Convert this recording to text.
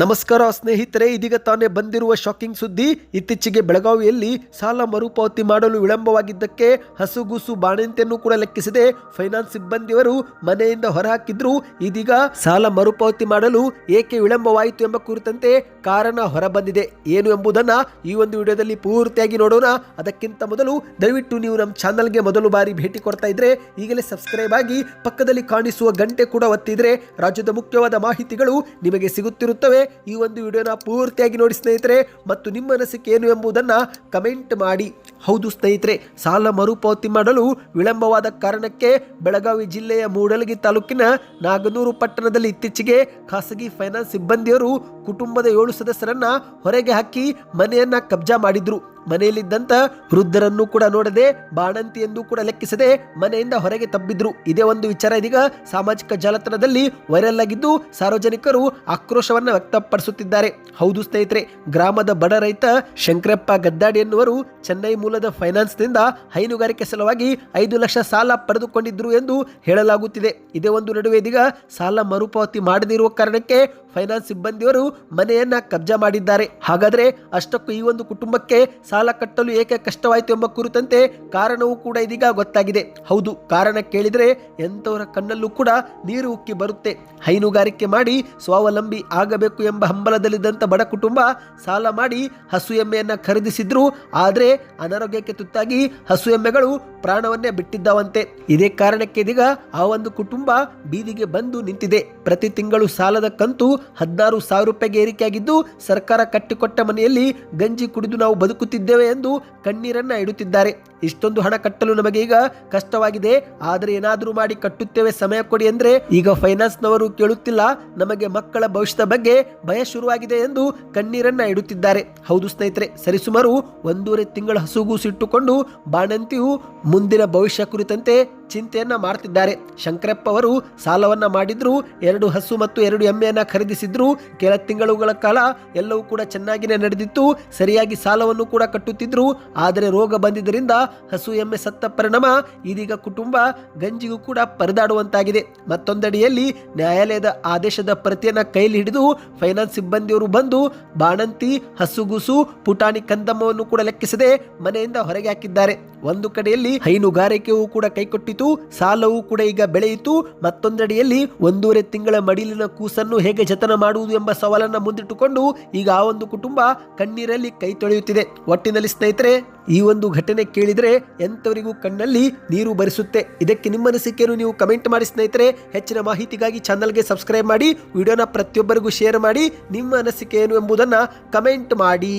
ನಮಸ್ಕಾರ ಸ್ನೇಹಿತರೆ, ಇದೀಗ ತಾನೇ ಬಂದಿರುವ ಶಾಕಿಂಗ್ ಸುದ್ದಿ. ಇತ್ತೀಚೆಗೆ ಬೆಳಗಾವಿಯಲ್ಲಿ ಸಾಲ ಮರುಪಾವತಿ ಮಾಡಲು ವಿಳಂಬವಾಗಿದ್ದಕ್ಕೆ ಹಸುಗೂಸು ಬಾಣಂತಿಯನ್ನು ಕೂಡ ಲೆಕ್ಕಿಸದೆ ಫೈನಾನ್ಸ್ ಸಿಬ್ಬಂದಿಯವರು ಮನೆಯಿಂದ ಹೊರಹಾಕಿದ್ರು. ಇದೀಗ ಸಾಲ ಮರುಪಾವತಿ ಮಾಡಲು ಏಕೆ ವಿಳಂಬವಾಯಿತು ಎಂಬ ಕುರಿತಂತೆ ಕಾರಣ ಹೊರಬಂದಿದೆ. ಏನು ಎಂಬುದನ್ನ ಈ ಒಂದು ವಿಡಿಯೋದಲ್ಲಿ ಪೂರ್ತಿಯಾಗಿ ನೋಡೋಣ. ಅದಕ್ಕಿಂತ ಮೊದಲು ದಯವಿಟ್ಟು ನೀವು ನಮ್ಮ ಚಾನಲ್ಗೆ ಮೊದಲು ಬಾರಿ ಭೇಟಿ ಕೊಡ್ತಾ ಇದ್ರೆ ಈಗಲೇ ಸಬ್ಸ್ಕ್ರೈಬ್ ಆಗಿ ಪಕ್ಕದಲ್ಲಿ ಕಾಣಿಸುವ ಗಂಟೆ ಕೂಡ ಒತ್ತಿದ್ರೆ ರಾಜ್ಯದ ಮುಖ್ಯವಾದ ಮಾಹಿತಿಗಳು ನಿಮಗೆ ಸಿಗುತ್ತಿರುತ್ತವೆ. ಈ ಒಂದು ವಿಡಿಯೋನ ಪೂರ್ತಿಯಾಗಿ ನೋಡಿ ಸ್ನೇಹಿತರೆ ಮತ್ತು ನಿಮ್ಮ ಅನಿಸಿಕೆ ಏನು ಎಂಬುದನ್ನು ಕಮೆಂಟ್ ಮಾಡಿ. ಹೌದು ಸ್ನೇಹಿತರೆ, ಸಾಲ ಮರುಪಾವತಿ ಮಾಡಲು ವಿಳಂಬವಾದ ಕಾರಣಕ್ಕೆ ಬೆಳಗಾವಿ ಜಿಲ್ಲೆಯ ಮೂಡಲಗಿ ತಾಲೂಕಿನ ನಾಗನೂರು ಪಟ್ಟಣದಲ್ಲಿ ಇತ್ತೀಚೆಗೆ ಖಾಸಗಿ ಫೈನಾನ್ಸ್ ಸಿಬ್ಬಂದಿಯವರು ಕುಟುಂಬದ ಏಳು ಸದಸ್ಯರನ್ನ ಹೊರಗೆ ಹಾಕಿ ಮನೆಯನ್ನ ಕಬ್ಜಾ ಮಾಡಿದ್ರು. ಮನೆಯಲ್ಲಿದ್ದಂತ ವೃದ್ಧರನ್ನು ಕೂಡ ನೋಡದೆ ಬಾಣಂತಿ ಎಂದು ಕೂಡ ಲೆಕ್ಕಿಸದೆ ಮನೆಯಿಂದ ಹೊರಗೆ ತಬ್ಬಿದ್ರು. ಇದೇ ಒಂದು ವಿಚಾರ ಇದೀಗ ಸಾಮಾಜಿಕ ಜಾಲತಾಣದಲ್ಲಿ ವೈರಲ್ ಆಗಿದ್ದು ಸಾರ್ವಜನಿಕರು ಆಕ್ರೋಶವನ್ನು ವ್ಯಕ್ತಪಡಿಸುತ್ತಿದ್ದಾರೆ. ಹೌದು ಸ್ನೇಹಿತರೆ, ಗ್ರಾಮದ ಬಡ ರೈತ ಶಂಕರಪ್ಪ ಗದ್ದಾಡಿ ಎನ್ನುವರು ಚೆನ್ನೈ ಮೂಲದ ಫೈನಾನ್ಸ್ನಿಂದ ಹೈನುಗಾರಿಕೆ ಸಲುವಾಗಿ ಐದು ಲಕ್ಷ ಸಾಲ ಪಡೆದುಕೊಂಡಿದ್ರು ಎಂದು ಹೇಳಲಾಗುತ್ತಿದೆ. ಇದೇ ಒಂದು ನಡುವೆ ಇದೀಗ ಸಾಲ ಮರುಪಾವತಿ ಮಾಡದಿರುವ ಕಾರಣಕ್ಕೆ ಫೈನಾನ್ಸ್ ಸಿಬ್ಬಂದಿಯವರು ಮನೆಯನ್ನ ಕಬ್ಜಾ ಮಾಡಿದ್ದಾರೆ. ಹಾಗಾದ್ರೆ ಅಷ್ಟಕ್ಕೂ ಈ ಒಂದು ಕುಟುಂಬಕ್ಕೆ ಸಾಲ ಕಟ್ಟಲು ಏಕೆ ಕಷ್ಟವಾಯಿತು ಎಂಬ ಕುರಿತಂತೆ ಕಾರಣವೂ ಕೂಡ ಇದೀಗ ಗೊತ್ತಾಗಿದೆ. ಹೌದು, ಕಾರಣ ಕೇಳಿದ್ರೆ ಎಂಥವರ ಕಣ್ಣಲ್ಲೂ ಕೂಡ ನೀರು ಉಕ್ಕಿ ಬರುತ್ತೆ. ಹೈನುಗಾರಿಕೆ ಮಾಡಿ ಸ್ವಾವಲಂಬಿ ಆಗಬೇಕು ಎಂಬ ಹಂಬಲದಲ್ಲಿದ್ದಂಥ ಬಡ ಕುಟುಂಬ ಸಾಲ ಮಾಡಿ ಹಸು ಎಮ್ಮೆಯನ್ನ ಖರೀದಿಸಿದ್ರು. ಆದರೆ ಅನಾರೋಗ್ಯಕ್ಕೆ ತುತ್ತಾಗಿ ಹಸು ಎಮ್ಮೆಗಳು ಪ್ರಾಣವನ್ನೇ ಬಿಟ್ಟಿದ್ದಾವಂತೆ. ಇದೇ ಕಾರಣಕ್ಕೆ ಇದೀಗ ಆ ಒಂದು ಕುಟುಂಬ ಬೀದಿಗೆ ಬಂದು ನಿಂತಿದೆ. ಪ್ರತಿ ತಿಂಗಳು ಸಾಲದ ಕಂತು ಹದಿನಾರು ಸಾವಿರ ರೂಪಾಯಿಗೆ ಏರಿಕೆಯಾಗಿದ್ದು, ಸರ್ಕಾರ ಕಟ್ಟಿಕೊಟ್ಟ ಮನೆಯಲ್ಲಿ ಗಂಜಿ ಕುಡಿದು ನಾವು ಬದುಕುತ್ತಿದ್ದೇವೆ ಎಂದು ಕಣ್ಣೀರನ್ನ ಇಡುತ್ತಿದ್ದಾರೆ. ಇಷ್ಟೊಂದು ಹಣ ಕಟ್ಟಲು ನಮಗೆ ಈಗ ಕಷ್ಟವಾಗಿದೆ. ಆದರೆ ಏನಾದರೂ ಮಾಡಿ ಕಟ್ಟುತ್ತೇವೆ ಸಮಯ ಕೊಡಿ ಅಂದ್ರೆ ಈಗ ಫೈನಾನ್ಸ್ನವರು ಕೇಳುತ್ತಿಲ್ಲ. ನಮಗೆ ಮಕ್ಕಳ ಭವಿಷ್ಯದ ಬಗ್ಗೆ ಭಯ ಶುರುವಾಗಿದೆ ಎಂದು ಕಣ್ಣೀರನ್ನ ಇಡುತ್ತಿದ್ದಾರೆ. ಹೌದು ಸ್ನೇಹಿತರೆ ಸರಿಸುಮಾರು ಒಂದೂವರೆ ತಿಂಗಳ ಹಸುಗೂಸಿಟ್ಟುಕೊಂಡು ಬಾಣಂತಿಯು ಮುಂದಿನ ಭವಿಷ್ಯ ಕುರಿತಂತೆ ಚಿಂತೆಯನ್ನ ಮಾಡ್ತಿದ್ದಾರೆ. ಶಂಕರಪ್ಪ ಅವರು ಸಾಲವನ್ನ ಮಾಡಿದ್ರು, ಎರಡು ಹಸು ಮತ್ತು ಎರಡು ಎಮ್ಮೆಯನ್ನ ಖರೀದಿಸಿದ್ರು. ಕೆಲ ತಿಂಗಳುಗಳ ಕಾಲ ಎಲ್ಲವೂ ಕೂಡ ಚೆನ್ನಾಗಿನೇ ನಡೆದಿತ್ತು. ಸರಿಯಾಗಿ ಸಾಲವನ್ನು ಕೂಡ ಕಟ್ಟುತ್ತಿದ್ರು. ಆದರೆ ರೋಗ ಬಂದಿದ್ದರಿಂದ ಹಸು ಎಮ್ಮೆ ಸತ್ತ ಪರಿಣಾಮ ಇದೀಗ ಕುಟುಂಬ ಗಂಜಿಗೂ ಕೂಡ ಪರದಾಡುವಂತಾಗಿದೆ. ಮತ್ತೊಂದಡಿಯಲ್ಲಿ ನ್ಯಾಯಾಲಯದ ಆದೇಶದ ಪ್ರತಿಯನ್ನ ಕೈಲಿ ಹಿಡಿದು ಫೈನಾನ್ಸ್ ಸಿಬ್ಬಂದಿಯವರು ಬಂದು ಬಾಣಂತಿ ಹಸುಗುಸು ಪುಟಾಣಿ ಕಂದಮ್ಮವನ್ನು ಕೂಡ ಲೆಕ್ಕಿಸದೆ ಮನೆಯಿಂದ ಹೊರಗೆ ಹಾಕಿದ್ದಾರೆ. ಒಂದು ಕಡೆಯಲ್ಲಿ ಹೈನುಗಾರಿಕೆಯೂ ಕೂಡ ಸಾಲವೂ ಕೂಡ ಈಗ ಬೆಳೆಯಿತು. ಮತ್ತೊಂದೆಡೆಯಲ್ಲಿ ಒಂದೂವರೆ ತಿಂಗಳ ಮಡಿಲಿನ ಕೂಸನ್ನು ಹೇಗೆ ಜತನ ಮಾಡುವುದು ಎಂಬ ಸವಾಲನ್ನು ಮುಂದಿಟ್ಟುಕೊಂಡು ಈಗ ಆ ಒಂದು ಕುಟುಂಬ ಕಣ್ಣೀರಲ್ಲಿ ಕೈ ತೊಳೆಯುತ್ತಿದೆ. ಒಟ್ಟಿನಲ್ಲಿ ಸ್ನೇಹಿತರೆ, ಈ ಒಂದು ಘಟನೆ ಕೇಳಿದರೆ ಎಂಥವರಿಗೂ ಕಣ್ಣಲ್ಲಿ ನೀರು ಬರಿಸುತ್ತೆ. ಇದಕ್ಕೆ ನಿಮ್ಮ ಅನಿಸಿಕೆಯನ್ನು ನೀವು ಕಮೆಂಟ್ ಮಾಡಿ ಸ್ನೇಹಿತರೆ. ಹೆಚ್ಚಿನ ಮಾಹಿತಿಗಾಗಿ ಚಾನಲ್ಗೆ ಸಬ್ಸ್ಕ್ರೈಬ್ ಮಾಡಿ, ವಿಡಿಯೋನ ಪ್ರತಿಯೊಬ್ಬರಿಗೂ ಶೇರ್ ಮಾಡಿ ನಿಮ್ಮ ಅನಿಸಿಕೆ ಏನು ಎಂಬುದನ್ನು ಕಮೆಂಟ್ ಮಾಡಿ.